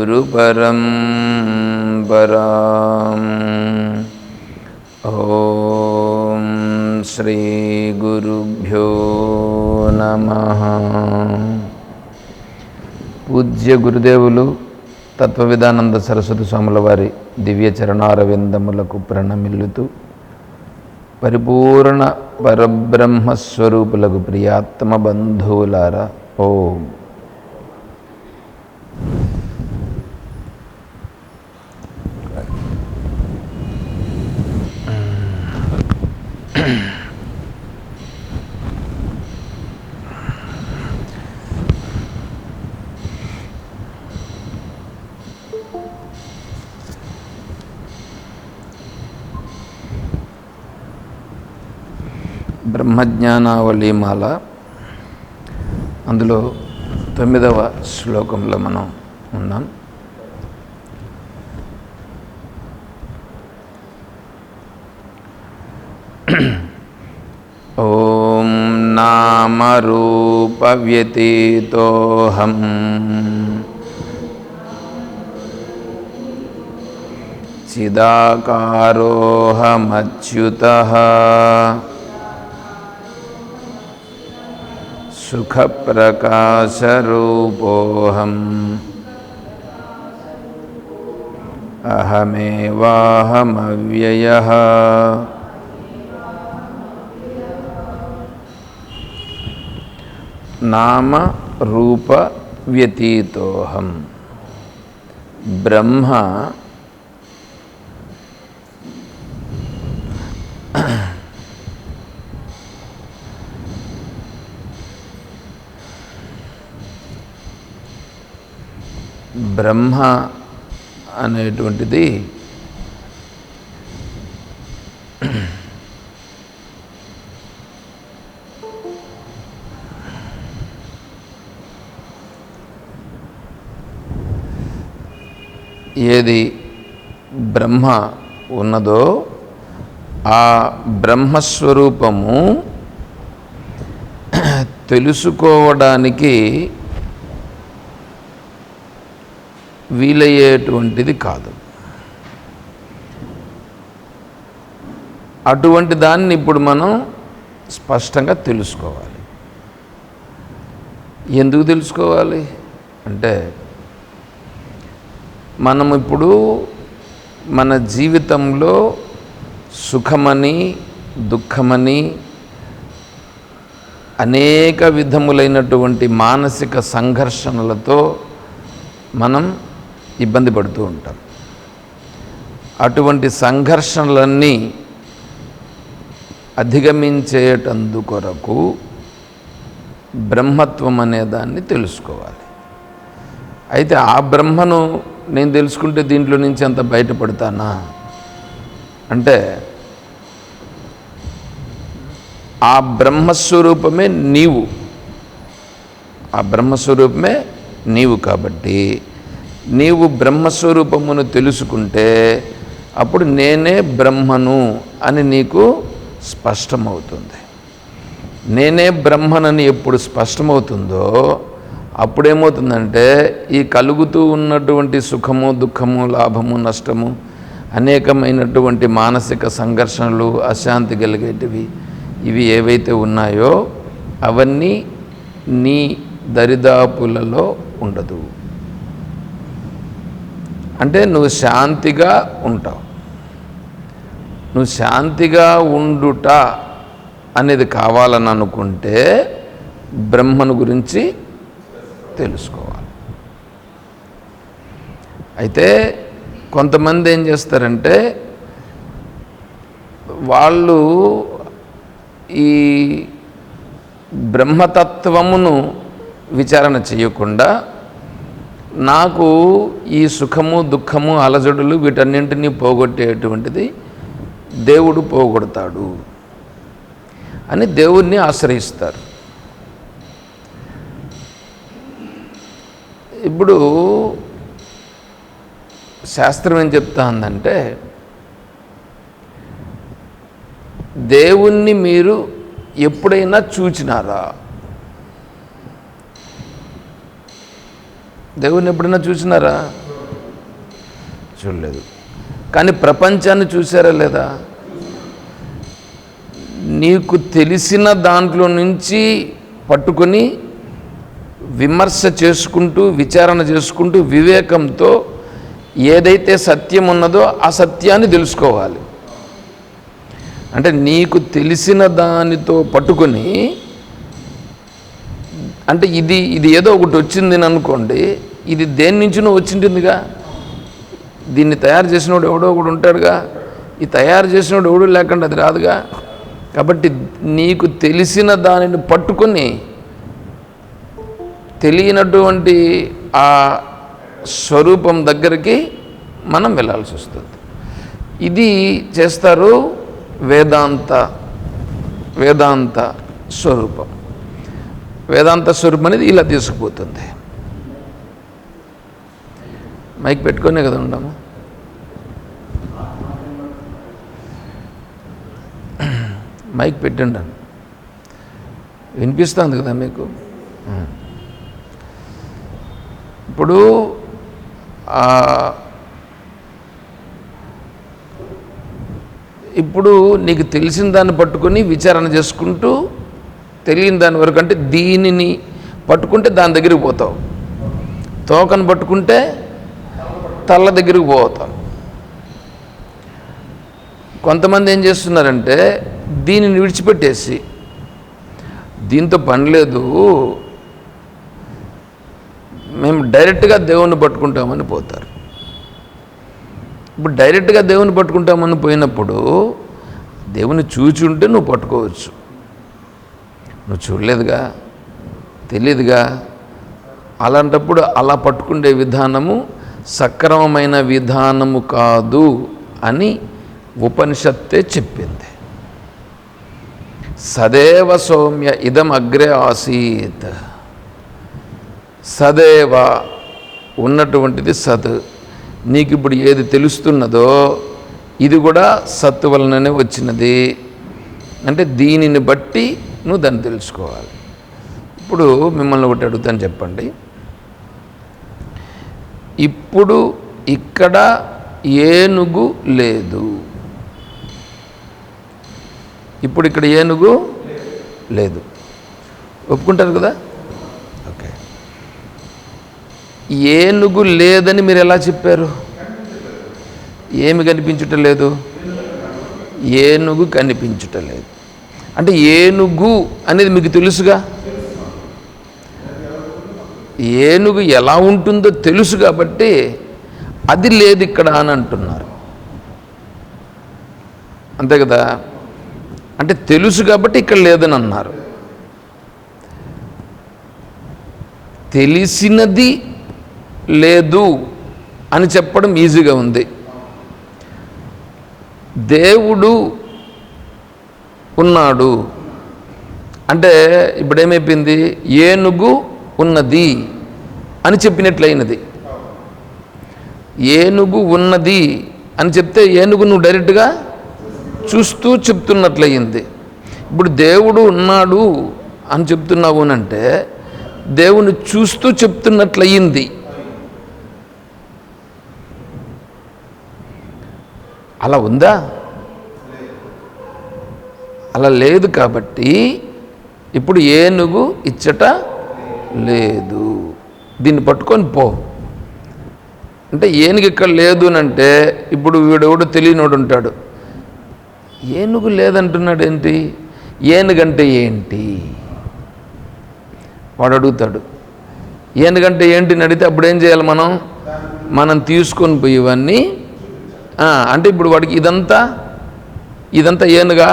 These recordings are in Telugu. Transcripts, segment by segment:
गुरुपरं पराम् ॐ श्रीगुरुभ्यो नमः పూజ్య గురుదేవులు తత్వవిధానంద సరస్వతి స్వాముల వారి దివ్య చరణారవిందములకు ప్రణమిల్లుతూ పరిపూర్ణ పరబ్రహ్మస్వరూపులకు ప్రియాత్మ బంధువులారా ఓం బ్రహ్మజ్ఞానావళిమాల. అందులో తొమ్మిదవ శ్లోకంలో మనం ఉన్నాం. ఓం నామరూపవ్యతీతోహం. చిదాకారోహమచ్యుతः. सुखप्रकाशरूपोऽहम्। अहमेवाहमव्ययः। नाम रूपव्यतीतोऽहं ब्रह्म బ్రహ్మ అనేటువంటిది ఏది బ్రహ్మ ఉన్నదో ఆ బ్రహ్మస్వరూపము తెలుసుకోవడానికి వీలయ్యేటువంటిది కాదు. అటువంటి దాన్ని ఇప్పుడు మనం స్పష్టంగా తెలుసుకోవాలి. ఎందుకు తెలుసుకోవాలి? అంటే మనం ఇప్పుడు మన జీవితంలో సుఖమని దుఃఖమని అనేక విధములైనటువంటి మానసిక సంఘర్షణలతో మనం ఇబ్బంది పడుతూ ఉంటారు. అటువంటి సంఘర్షణలన్నీ అధిగమించేటందు కొరకు బ్రహ్మత్వం అనే దాన్ని తెలుసుకోవాలి. అయితే ఆ బ్రహ్మను నేను తెలుసుకుంటే దీంట్లో నుంచి అంత బయటపడతానా? అంటే ఆ బ్రహ్మస్వరూపమే నీవు. ఆ బ్రహ్మస్వరూపమే నీవు కాబట్టి నీవు బ్రహ్మస్వరూపమును తెలుసుకుంటే అప్పుడు నేనే బ్రహ్మను అని నీకు స్పష్టమవుతుంది. నేనే బ్రహ్మనని ఎప్పుడు స్పష్టమవుతుందో అప్పుడేమవుతుందంటే ఈ కలుగుతూ ఉన్నటువంటి సుఖము దుఃఖము లాభము నష్టము అనేకమైనటువంటి మానసిక సంఘర్షణలు అశాంతి కలిగేటివి ఇవి ఏవైతే ఉన్నాయో అవన్నీ నీ దరిదాపులలో ఉండదు. అంటే నువ్వు శాంతిగా ఉంటావు. నువ్వు శాంతిగా ఉండుట అనేది కావాలని అనుకుంటే బ్రహ్మను గురించి తెలుసుకోవాలి. అయితే కొంతమంది ఏం చేస్తారంటే వాళ్ళు ఈ బ్రహ్మతత్వమును విచారణ చేయకుండా నాకు ఈ సుఖము దుఃఖము అలజడులు వీటన్నింటినీ పోగొట్టేటువంటిది దేవుడు పోగొడతాడు అని దేవుణ్ణి ఆశ్రయిస్తారు. ఇప్పుడు శాస్త్రం ఏం చెప్తా ఉందంటే దేవుణ్ణి మీరు ఎప్పుడైనా చూచినారా? దేవుణ్ణి ఎప్పుడైనా చూసినారా? చూడలేదు. కానీ ప్రపంచాన్ని చూసారా లేదా? నీకు తెలిసిన దాంట్లో నుంచి పట్టుకొని విమర్శ చేసుకుంటూ విచారణ చేసుకుంటూ వివేకంతో ఏదైతే సత్యం ఉన్నదో ఆ సత్యాన్ని తెలుసుకోవాలి. అంటే నీకు తెలిసిన దానితో పట్టుకొని అంటే ఇది ఇది ఏదో ఒకటి వచ్చింది అనుకోండి ఇది దేని నుంచినో వచ్చింటుందిగా? దీన్ని తయారు చేసినోడు ఎవడో ఒకడు ఉంటాడుగా. ఈ తయారు చేసినోడు ఎవడు లేకుండా అది రాదుగా. కాబట్టి నీకు తెలిసిన దానిని పట్టుకొని తెలియనటువంటి ఆ స్వరూపం దగ్గరికి మనం వెళ్ళాల్సి వస్తుంది. ఇది చేస్తారు వేదాంత వేదాంత స్వరూపం. వేదాంత స్వరూపం అనేది ఇలా తీసుకుపోతుంది. మైక్ పెట్టుకునే కదా ఉండము. మైక్ పెట్టండి. వినిపిస్తుంది కదా మీకు? ఇప్పుడు ఇప్పుడు నీకు తెలిసిన దాన్ని పట్టుకొని విచారణ చేసుకుంటూ తెలియని దాని వరకు అంటే దీనిని పట్టుకుంటే దాని దగ్గరికి పోతావు. తోకను పట్టుకుంటే తల్ల దగ్గరికి పోతాం కొంతమంది ఏం చేస్తున్నారంటే దీనిని విడిచిపెట్టేసి దీంతో పని లేదు మేము డైరెక్ట్గా దేవుణ్ణి పట్టుకుంటామని పోతారు. ఇప్పుడు డైరెక్ట్గా దేవుని పట్టుకుంటామని పోయినప్పుడు దేవుని చూచి ఉంటే నువ్వు పట్టుకోవచ్చు. నువ్వు చూడలేదుగా? తెలియదుగా అలాంటప్పుడు అలా పట్టుకునే విధానము సక్రమమైన విధానము కాదు అని ఉపనిషత్తే చెప్పింది. సదేవ సౌమ్య ఇదం అగ్రే ఆసీత్. సదేవ ఉన్నటువంటిది సత్. నీకు ఇప్పుడు ఏది తెలుస్తున్నదో ఇది కూడా సత్తు వలననే వచ్చినది. అంటే దీనిని బట్టి నువ్వు దాన్ని తెలుసుకోవాలి. ఇప్పుడు మిమ్మల్ని ఒకటి అడుగుతాను చెప్పండి. ఇప్పుడు ఇక్కడ ఏనుగు లేదు. ఇప్పుడు ఇక్కడ ఏనుగు లేదు. ఒప్పుకుంటారు కదా? ఓకే. ఏనుగు లేదని మీరు ఎలా చెప్పారు? ఏమి కనిపించుట లేదు? ఏనుగు కనిపించుట లేదు. అంటే ఏనుగు అనేది మీకు తెలుసుగా? ఏనుగు ఎలా ఉంటుందో తెలుసు కాబట్టి అది లేదు ఇక్కడ అని అంటున్నారు. అంతే కదా? అంటే తెలుసు కాబట్టి ఇక్కడ లేదని అన్నారు. తెలిసినది లేదు అని చెప్పడం ఈజీగా ఉంది. దేవుడు ఉన్నాడు. అంటే ఇప్పుడు ఏమైపోయింది ఏనుగు ఉన్నది అని చెప్పినట్లయినది. ఏనుగు ఉన్నది అని చెప్తే ఏనుగు నువ్వు డైరెక్ట్గా చూస్తూ చెప్తున్నట్లయింది. ఇప్పుడు దేవుడు ఉన్నాడు అని చెప్తున్నావు అంటే దేవుని చూస్తూ చెప్తున్నట్లయింది. అలా ఉందా? అలా లేదు కాబట్టి ఇప్పుడు ఏనుగు ఇచ్చట లేదు. దీన్ని పట్టుకొని పో. అంటే ఏనుగు ఇక్కడ లేదు అని అంటే ఇప్పుడు వీడెవడు తెలియనోడు ఉంటాడు. ఏనుగు లేదంటున్నాడు ఏంటి? ఏనుగంటే ఏంటి? వాడు అడుగుతాడు. ఏనుగంటే ఏంటి అని అడిగితే అప్పుడు ఏం చేయాలి మనం? మనం తీసుకొని పోయి ఇవన్నీ అంటే ఇప్పుడు వాడికి ఇదంతా ఇదంతా ఏనుగా?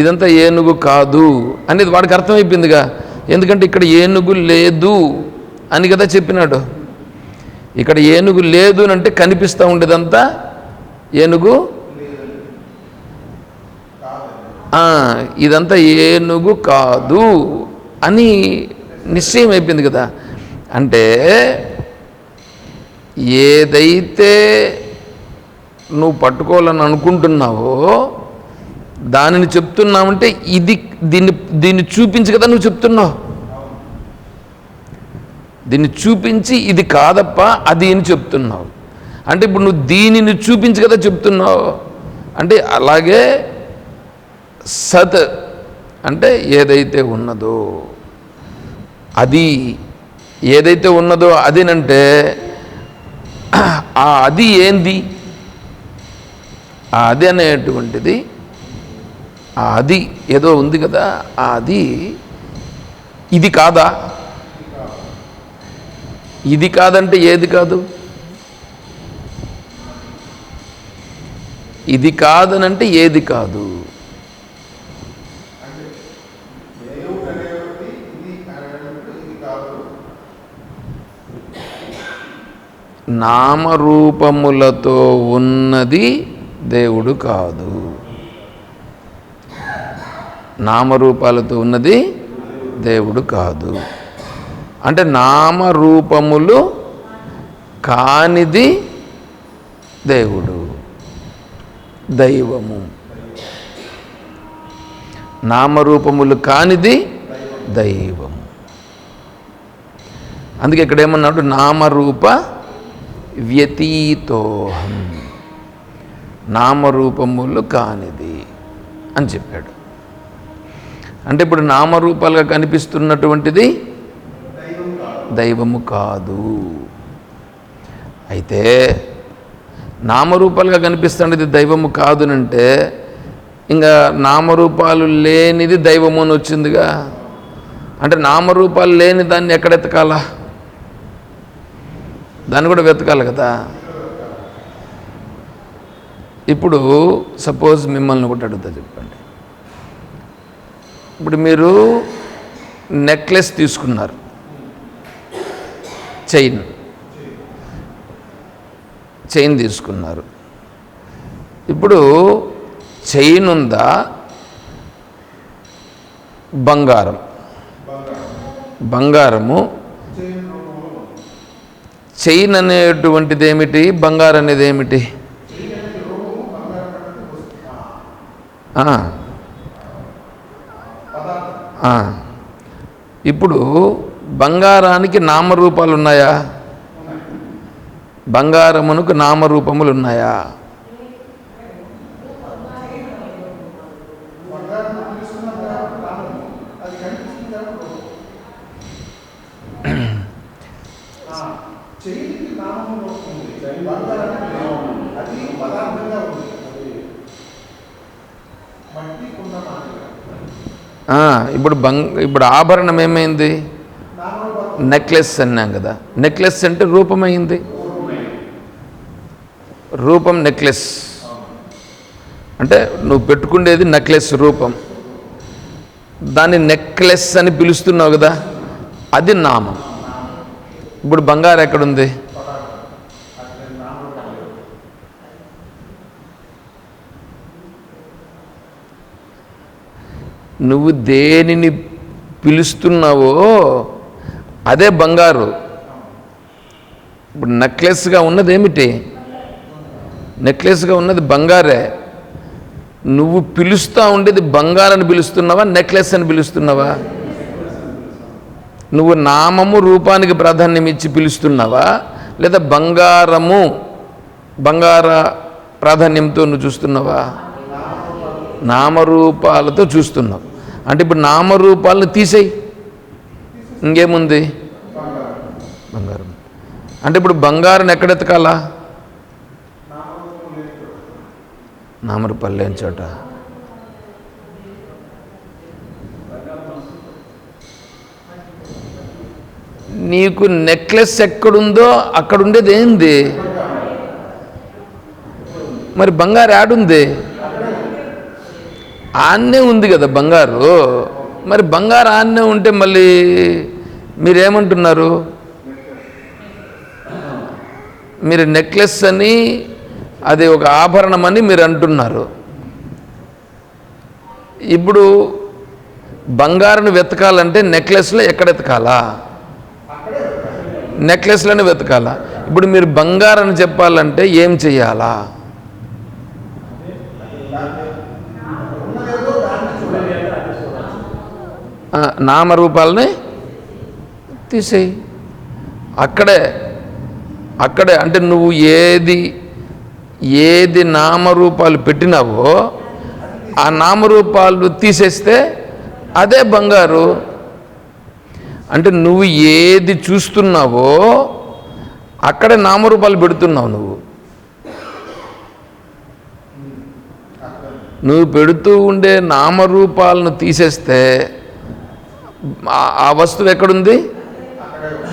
ఇదంతా ఏనుగు కాదు అనేది వాడికి అర్థమైపోయిందిగా. ఎందుకంటే ఇక్కడ ఏనుగు లేదు అని కదా చెప్పినాడు. ఇక్కడ ఏనుగు లేదు అని అంటే కనిపిస్తూ ఉండేదంతా ఏనుగు ఇదంతా ఏనుగు కాదు అని నిశ్చయం అయిపోయింది కదా. అంటే ఏదైతే నువ్వు పట్టుకోవాలని అనుకుంటున్నావో దానిని చెప్తున్నామంటే ఇది దీన్ని దీన్ని చూపించి కదా నువ్వు చెప్తున్నావు. దీన్ని చూపించి ఇది కాదప్ప అది అని చెప్తున్నావు. అంటే ఇప్పుడు నువ్వు దీనిని చూపించి కదా చెప్తున్నావు. అంటే అలాగే సత్ అంటే ఏదైతే ఉన్నదో అది ఏదైతే ఉన్నదో అదేనంటే ఆ అది ఏంది? ఆ అది అనేటువంటిది ఆ అది ఏదో ఉంది కదా ఆ అది ఇది కాదా? ఇది కాదంటే ఏది కాదు? ఇది కాదనంటే ఏది కాదు? నామరూపములతో ఉన్నది దేవుడు కాదు. నామరూపాలతో ఉన్నది దేవుడు కాదు. అంటే నామరూపములు కానిది దేవుడు. దైవము. నామరూపములు కానిది దైవము. అందుకే ఇక్కడ ఏమన్నాడు నామరూప వ్యతీతోహం. నామరూపములు కానిది అని చెప్పాడు. అంటే ఇప్పుడు నామరూపాలుగా కనిపిస్తున్నటువంటిది దైవము కాదు. అయితే నామరూపాలుగా కనిపిస్తున్నది దైవము కాదునంటే ఇంకా నామరూపాలు లేనిది దైవము అని వచ్చిందిగా. అంటే నామరూపాలు లేని దాన్ని ఎక్కడ ఎతకాలా దాన్ని కూడా వెతకాలి కదా. ఇప్పుడు సపోజ్ మిమ్మల్ని ఒకటి అడుగుతా చెప్పండి. ఇప్పుడు మీరు నెక్లెస్ తీసుకున్నారు. చైన్. చైన్ తీసుకున్నారు. ఇప్పుడు చైన్ ఉందా? బంగారం. బంగారము. చైన్ అనేటువంటిది ఏమిటి బంగారం అనేది ఏమిటి ఇప్పుడు బంగారానికి నామరూపాలు ఉన్నాయా బంగారమునకు నామరూపములు ఉన్నాయా చేతికి నామంలో ఉంది బంగారానికి నామం. అది పదార్థంగా ఉంది మట్టి కుండ మాదిరిగా ఆ, ఇప్పుడు బంగ్ ఇప్పుడు ఆభరణం ఏమైంది? నెక్లెస్ అన్నాం కదా. నెక్లెస్ అంటే రూపమైంది రూపం నెక్లెస్. అంటే నువ్వు పెట్టుకునేది నెక్లెస్ రూపం. దాన్ని నెక్లెస్ అని పిలుస్తున్నావు కదా అది నామం. ఇప్పుడు బంగారు ఎక్కడుంది? నువ్వు దేనిని పిలుస్తున్నావో అదే బంగారు. ఇప్పుడు నెక్లెస్గా ఉన్నది ఏమిటి? నెక్లెస్గా ఉన్నది బంగారే. నువ్వు పిలుస్తూ ఉండేది బంగారని పిలుస్తున్నావా నెక్లెస్ అని పిలుస్తున్నావా? నువ్వు నామము రూపానికి ప్రాధాన్యం ఇచ్చి పిలుస్తున్నావా? లేదా బంగారము బంగార ప్రాధాన్యంతో నువ్వు చూస్తున్నావా? నామరూపాలతో చూస్తున్నావు. అంటే ఇప్పుడు నామరూపాలను తీసేయి. ఇంకేముంది? బంగారం. అంటే ఇప్పుడు బంగారం ఎక్కడ నామరూపాలు లేని చోట. నీకు నెక్లెస్ ఎక్కడుందో అక్కడ ఉండేది ఏంది? మరి బంగారు యాడుంది? ఆన్నే ఉంది కదా బంగారు. మరి బంగారు ఆన్నే ఉంటే మళ్ళీ మీరేమంటున్నారు? మీరు నెక్లెస్ అని అది ఒక ఆభరణం అని మీరు అంటున్నారు. ఇప్పుడు బంగారుని వెతకాలంటే నెక్లెస్లో ఎక్కడ వెతకాలా? నెక్లెస్లోనే వెతకాలా? ఇప్పుడు మీరు బంగారం అని చెప్పాలంటే ఏం చెయ్యాలా ఉన్నదేదో దాన్ని చూడాలి ఆ, నామరూపాలని తీసేయి. అక్కడే అక్కడే అంటే నువ్వు ఏది ఏది నామరూపాలు పెట్టినావో ఆ నామరూపాలు తీసేస్తే అదే బంగారు. అంటే నువ్వు ఏది చూస్తున్నావో అక్కడే నామరూపాలు పెడుతున్నావు నువ్వు. నువ్వు పెడుతూ ఉండే నామరూపాలను తీసేస్తే ఆ- వస్తువు ఎక్కడుంది?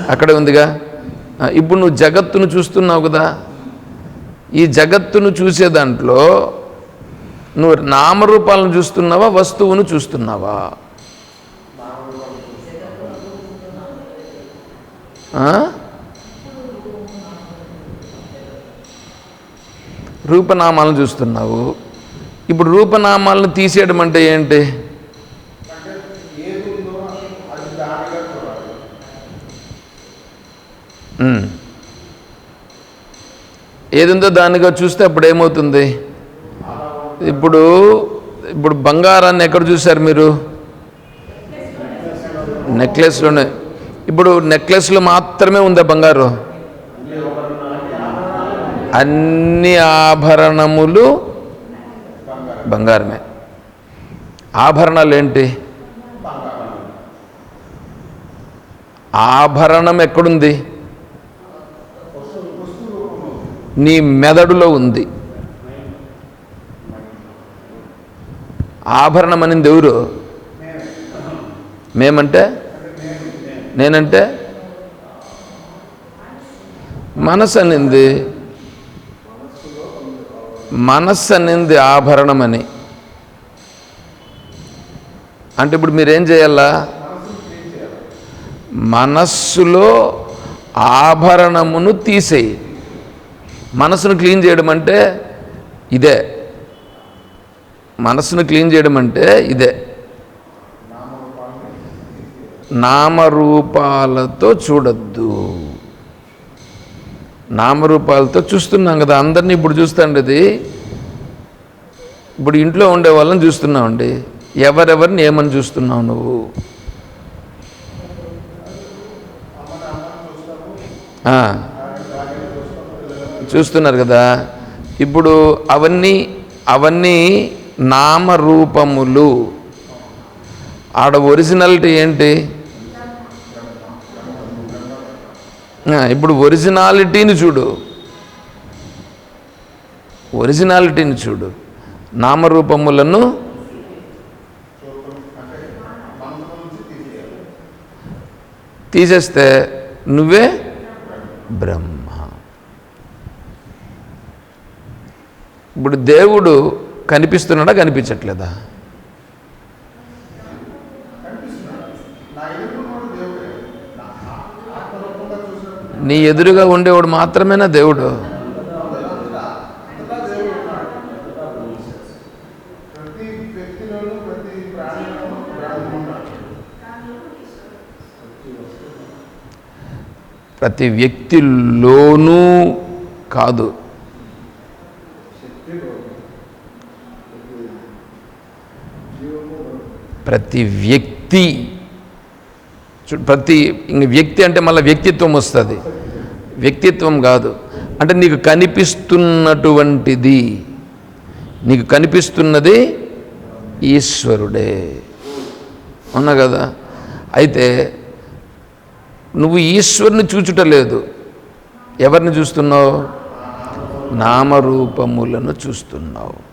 అక్కడే ఉందిగా. ఇప్పుడు నువ్వు జగత్తును చూస్తున్నావు కదా. ఈ జగత్తును చూసే దాంట్లో నువ్వు నామరూపాలను చూస్తున్నావా వస్తువును చూస్తున్నావా? రూపనామాలను చూస్తున్నావు. ఇప్పుడు రూపనామాలను తీసేయడం అంటే ఏంటి అంటే ఏది ఉందో అది దానిగా చూడాలి ఉమ్. ఏదుందో దానిగా చూస్తే అప్పుడు ఏమవుతుంది? ఇప్పుడు ఇప్పుడు బంగారాన్ని ఎక్కడ చూశారు మీరు? నెక్లెస్లోనే. ఇప్పుడు నెక్లెస్లో మాత్రమే ఉందా బంగారు? అన్ని ఆభరణములు బంగారమే. ఆభరణాలు ఏంటి ఆభరణం ఎక్కడుంది? నీ మెదడులో ఉంది. ఆభరణం అనింది ఎవరు? మేమంటే? నేనంటే? మనసు అనింది. మనస్సు అనింది ఆభరణమని అంటే ఇప్పుడు మీరేం చేయాలా? మనస్సులో ఆభరణమును తీసేయి. మనసును క్లీన్ చేయడం అంటే ఇదే. మనసును క్లీన్ చేయడం అంటే ఇదే. నామరూపాలతో చూడద్దు. నామరూపాలతో చూస్తున్నాం కదా అందరినీ ఇప్పుడు చూస్తాండి ఇప్పుడు ఇంట్లో ఉండే వాళ్ళని చూస్తున్నామండి ఎవరెవరిని ఏమని చూస్తున్నావు నువ్వు? ఆ. చూస్తున్నారు కదా? ఇప్పుడు అవన్నీ అవన్నీ నామరూపములు. ఆడ ఒరిజినాలిటీ ఏంటి? ఇప్పుడు ఒరిజినాలిటీని చూడు. ఒరిజినాలిటీని చూడు. నామరూపములను తీసేస్తే నువ్వే బ్రహ్మ. ఇప్పుడు దేవుడు కనిపిస్తున్నాడా కనిపించట్లేదా? నీ ఎదురుగా ఉండేవాడు మాత్రమేనా దేవుడు? ప్రతి వ్యక్తిలోనూ కాదు. ప్రతి వ్యక్తి చూ- ప్రతి ఇంక వ్యక్తి అంటే మళ్ళీ వ్యక్తిత్వం వస్తుంది. వ్యక్తిత్వం కాదు. అంటే నీకు కనిపిస్తున్నటువంటిది నీకు కనిపిస్తున్నది ఈశ్వరుడే. అవునా కదా? అయితే నువ్వు ఈశ్వరుని చూచుటలేదు. ఎవరిని చూస్తున్నావు? నామరూపములను చూస్తున్నావు.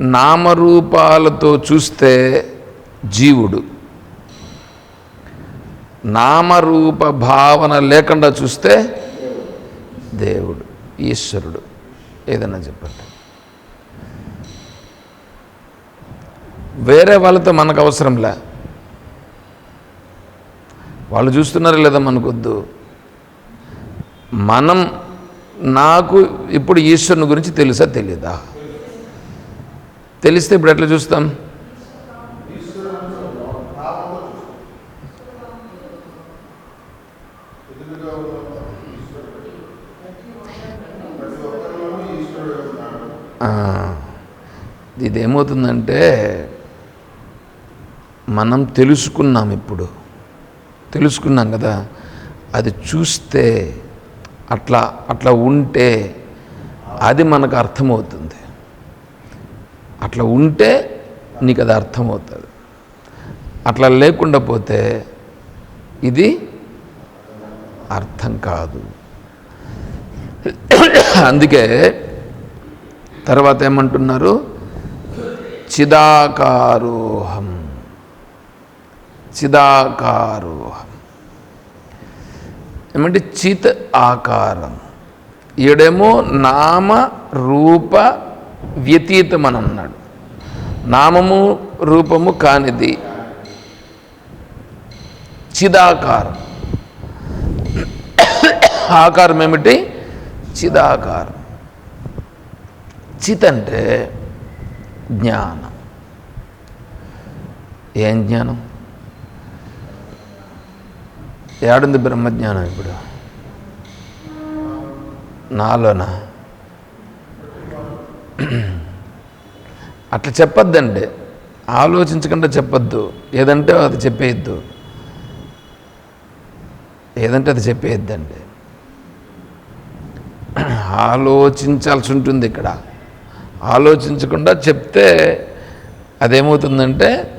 నామరూపాలతో చూస్తే జీవుడు. నామరూప భావన లేకుండా చూస్తే దేవుడు ఈశ్వరుడు. ఏదన్నా చెప్పండి. వేరే వాళ్ళతో మనకు అవసరంలే. వాళ్ళు చూస్తున్నారా లేదా మనకొద్దు? మనం నాకు ఇప్పుడు ఈశ్వరుని గురించి తెలుసా? తెలీదా? తెలిస్తే ఇప్పుడు ఎట్లా చూస్తాం? ఇదేమవుతుందంటే మనం తెలుసుకున్నాం ఇప్పుడు. తెలుసుకున్నాం కదా? అది చూస్తే అట్లా అట్లా ఉంటే అది మనకు అర్థమవుతుంది. అట్లా ఉంటే నీకు అది అర్థమవుతుంది. అట్లా లేకుండా పోతే ఇది అర్థం కాదు. అందుకే తర్వాత ఏమంటున్నారు? చిదాకారోహం. చిదాకారోహం. ఏమంటే చిత్ ఆకారం. ఈడేమో నామ రూప వ్యతీతం అన్నాడు నామము రూపము కానిది చిదాకారం. ఆకారం ఏమిటి? చిదాకారం. చిత్ అంటే జ్ఞానం. ఏం జ్ఞానం? ఏడుంది బ్రహ్మజ్ఞానం ఇప్పుడు? నాలోనా? అట్లా చెప్పొద్దండి. ఆలోచించకుండా చెప్పొద్దు. ఏదంటే అది చెప్పేయద్దు. ఏదంటే అది చెప్పేయద్దండి. ఆలోచించాల్సి ఉంటుంది ఇక్కడ. ఆలోచించకుండా చెప్తే అదేమవుతుందంటే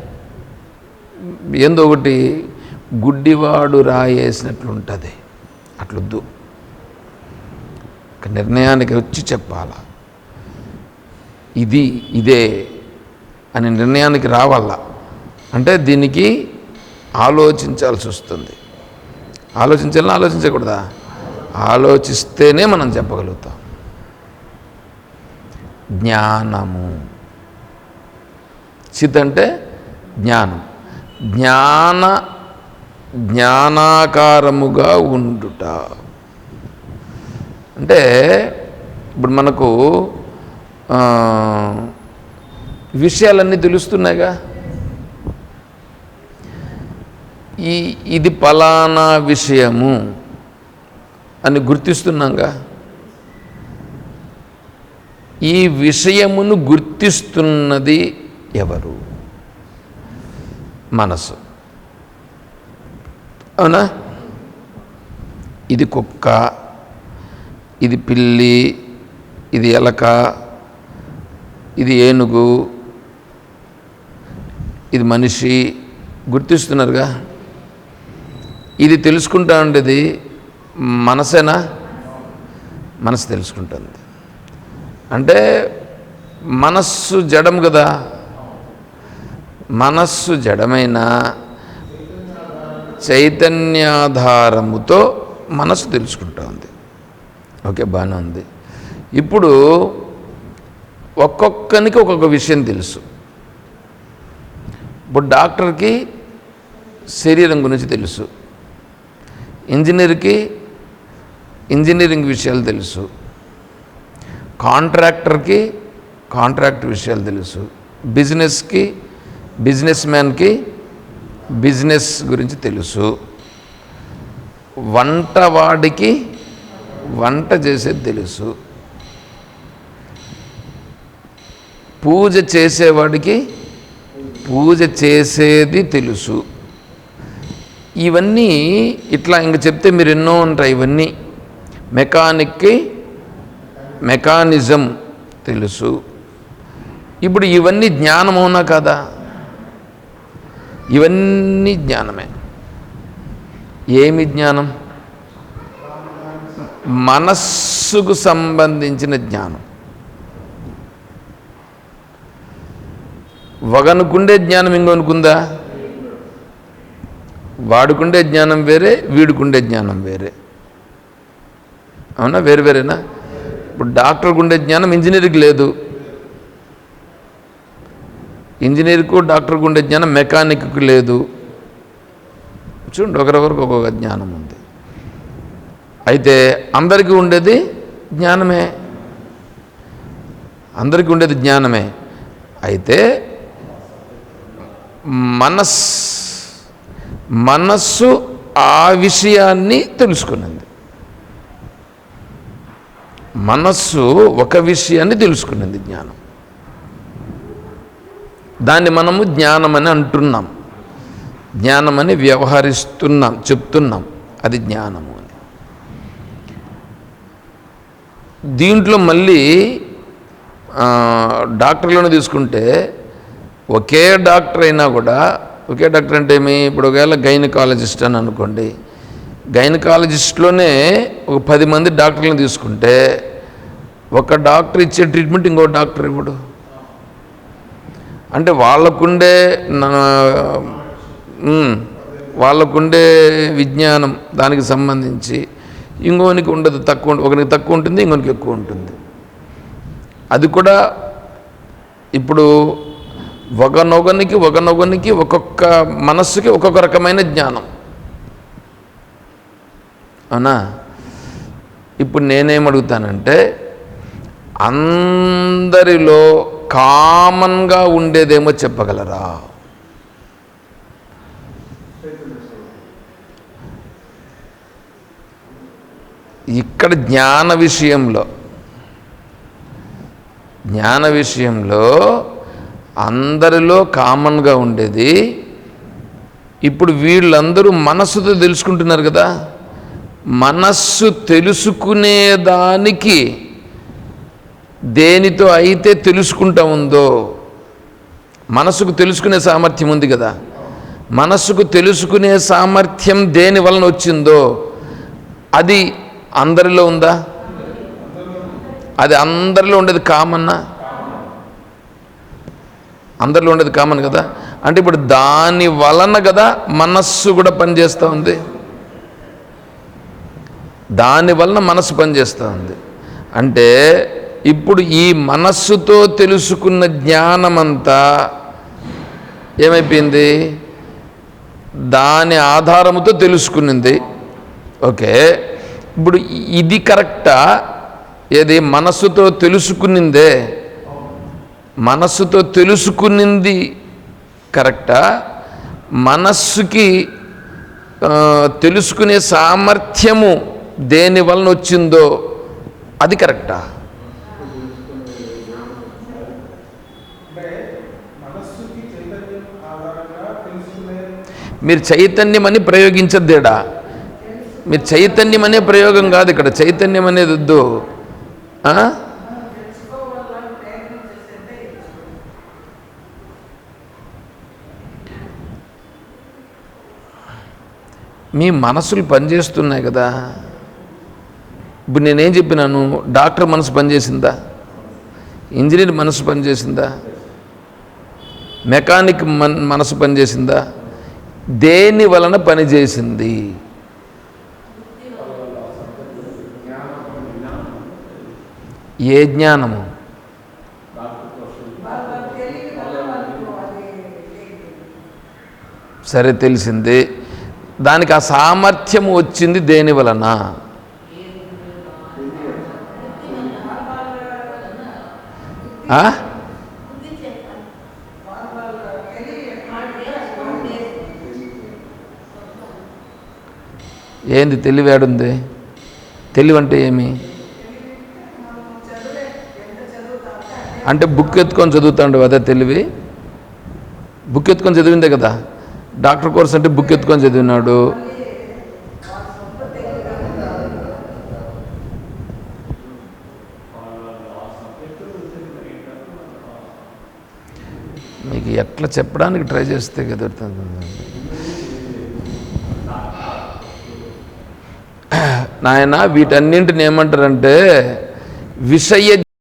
ఏందో ఒకటి గుడ్డివాడు రాయేసినట్లుంటుంది. అట్లొద్దు. నిర్ణయానికి వచ్చి చెప్పాలా? ఇది ఇదే అనే నిర్ణయానికి రావాల అంటే దీనికి ఆలోచించాల్సి వస్తుంది. ఆలోచించాలని ఆలోచించకూడదా? ఆలోచిస్తేనే మనం చెప్పగలుగుతాం. జ్ఞానము. చిత్ అంటే జ్ఞానం. జ్ఞాన జ్ఞానాకారముగా ఉండుట. అంటే ఇప్పుడు మనకు విషయాలన్నీ తెలుస్తున్నాయిగా. ఈ ఇది పలానా విషయము అని గుర్తిస్తున్నాంగా. ఈ విషయమును గుర్తిస్తున్నది ఎవరు? మనసు. అవునా? ఇది కుక్క ఇది పిల్లి ఇది ఎలక ఇది ఏనుగు ఇది మనిషి గుర్తిస్తున్నారుగా? ఇది తెలుసుకుంటా ఉండేది మనసేనా? మనసు తెలుసుకుంటుంది. అంటే మనస్సు జడం కదా? మనస్సు జడమైన చైతన్యాధారముతో మనసు తెలుసుకుంటా ఉంది. ఓకే బాగానే ఉంది. ఇప్పుడు ఒక్కొక్కనికి ఒక్కొక్క విషయం తెలుసు. ఇప్పుడు డాక్టర్కి శరీరం గురించి తెలుసు. ఇంజనీర్కి ఇంజనీరింగ్ విషయాలు తెలుసు. కాంట్రాక్టర్కి కాంట్రాక్ట్ విషయాలు తెలుసు. బిజినెస్కి బిజినెస్ మ్యాన్కి బిజినెస్ గురించి తెలుసు. వంటవాడికి వంట చేసేది తెలుసు. పూజ చేసేవాడికి పూజ చేసేది తెలుసు. ఇవన్నీ ఇట్లా ఇంక చెప్తే మీరు ఎన్నో ఉంటాయి ఇవన్నీ. మెకానిక్కి మెకానిజం తెలుసు. ఇప్పుడు ఇవన్నీ జ్ఞానమవునా కదా? ఇవన్నీ జ్ఞానమే. ఏమి జ్ఞానం? మనస్సుకు సంబంధించిన జ్ఞానం. ఒకనుకుండే జ్ఞానం ఇంకొనుకుందా వాడుకుండే జ్ఞానం వేరే వీడుకుండే జ్ఞానం వేరే. అవునా? వేరు వేరేనా? ఇప్పుడు డాక్టర్కి ఉండే జ్ఞానం ఇంజనీర్కి లేదు. ఇంజనీర్కు డాక్టర్కు ఉండే జ్ఞానం మెకానిక్కు లేదు. చూడండి ఒకరొకరికి ఒక్కొక్క జ్ఞానం ఉంది. అయితే అందరికీ ఉండేది జ్ఞానమే. అందరికీ ఉండేది జ్ఞానమే. అయితే మనస్ మనస్సు ఆ విషయాన్ని తెలుసుకున్నది. మనస్సు ఒక విషయాన్ని తెలుసుకున్నది జ్ఞానం. దాన్ని మనము జ్ఞానమని అంటున్నాం. జ్ఞానమని వ్యవహరిస్తున్నాం చెప్తున్నాం. అది జ్ఞానము అని. దీంట్లో మళ్ళీ డాక్టర్లను తీసుకుంటే ఒకే డాక్టర్ అయినా కూడా ఒకే డాక్టర్ అంటే ఏమి? ఇప్పుడు ఒకవేళ గైనకాలజిస్ట్ అని అనుకోండి గైనకాలజిస్ట్లోనే ఒక పది మంది డాక్టర్లను తీసుకుంటే ఒక డాక్టర్ ఇచ్చే ట్రీట్మెంట్ ఇంకో డాక్టర్ ఇవ్వడు అంటే వాళ్ళకుండే నా- వాళ్ళకుండే విజ్ఞానం దానికి సంబంధించి ఇంకోనికి ఉండదు తక్కువ ఒకరికి తక్కువ ఉంటుంది ఇంకొనికి ఎక్కువ ఉంటుంది. అది కూడా ఇప్పుడు ఒకనొకనికి ఒకనొకనికి ఒక్కొక్క మనస్సుకి ఒక్కొక్క రకమైన జ్ఞానం. అవునా? ఇప్పుడు నేనేం అడుగుతానంటే అందరిలో కామన్గా ఉండేదేమో చెప్పగలరా? ఇక్కడ జ్ఞాన విషయంలో జ్ఞాన విషయంలో అందరిలో కామన్గా ఉండేది. ఇప్పుడు వీళ్ళందరూ మనస్సుతో తెలుసుకుంటున్నారు కదా. మనస్సు తెలుసుకునేదానికి దేనితో అయితే తెలుసుకుంటా ఉందో మనసుకు తెలుసుకునే సామర్థ్యం ఉంది కదా. మనస్సుకు తెలుసుకునే సామర్థ్యం దేని వలన వచ్చిందో అది అందరిలో ఉందా? అది అందరిలో ఉండేది కామన్నా? అందరిలో ఉండేది కామన్ కదా? అంటే ఇప్పుడు దాని వలన కదా మనస్సు కూడా పనిచేస్తూ ఉంది. దాని వలన మనస్సు పనిచేస్తూ ఉంది. అంటే ఇప్పుడు ఈ మనస్సుతో తెలుసుకున్న జ్ఞానమంతా ఏమైపోయింది? దాని ఆధారముతో తెలుసుకునింది. ఓకే. ఇప్పుడు ఇది కరెక్టా? ఏది? మనస్సుతో తెలుసుకునిందే. మనస్సుతో తెలుసుకునింది కరెక్టా? మనస్సుకి తెలుసుకునే సామర్థ్యము దేని వలన వచ్చిందో అది కరెక్టా? మీరు చైతన్యం అని ప్రయోగించద్దేడా? మీరు చైతన్యం అనే ప్రయోగం కాదు ఇక్కడ. చైతన్యం అనేది వద్దు మీ మనసులు పనిచేస్తున్నాయి కదా. ఇప్పుడు నేనేం చెప్పినాను? డాక్టర్ మనసు పనిచేసిందా? ఇంజనీర్ మనసు పనిచేసిందా? మెకానిక్ మన మనసు పనిచేసిందా? దేని వలన పనిచేసింది? ఏ జ్ఞానము? సరే తెలిసింది. దానికి ఆ సామర్థ్యం వచ్చింది దేని వలన? ఏంది తెలివేడుంది తెలివి అంటే ఏమి? అంటే బుక్ ఎత్తుకొని చదువుతాడు అదే తెలివి? బుక్ ఎత్తుకొని చదివిందే కదా? డాక్టర్ కోర్స్ అంటే బుక్ ఎత్తుకొని చదివినాడు. మీకు ఎట్లా చెప్పడానికి ట్రై చేస్తే కుదురుతుంది నాయన వీటన్నింటిని ఏమంటారంటే విషయ